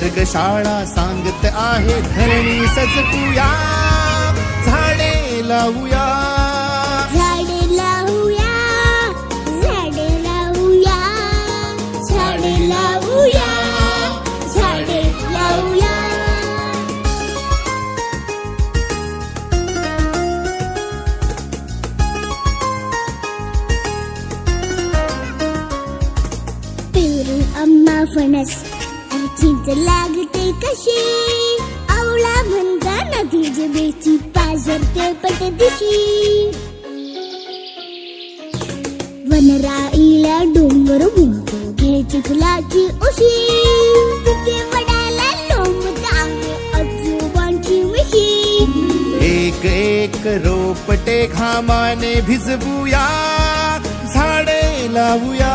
शाळा सांगत आहे धरणी सजपूया झाडे लावूया. झाडे लावूया झाडे लावूया झाडे लावूया झाडे लावूया. पेरू आंबा फणस चिंच लागते कशी? आवळा म्हणता नदी जबेची पाझरते पट दिशी. वनराईला डोंगर म्हणतो घ्यायची फुलाची उशी. तिथे वडाला लोंबत आजोबांची एक एक रोपटे घामाने भिजवूया झाडे लावूया.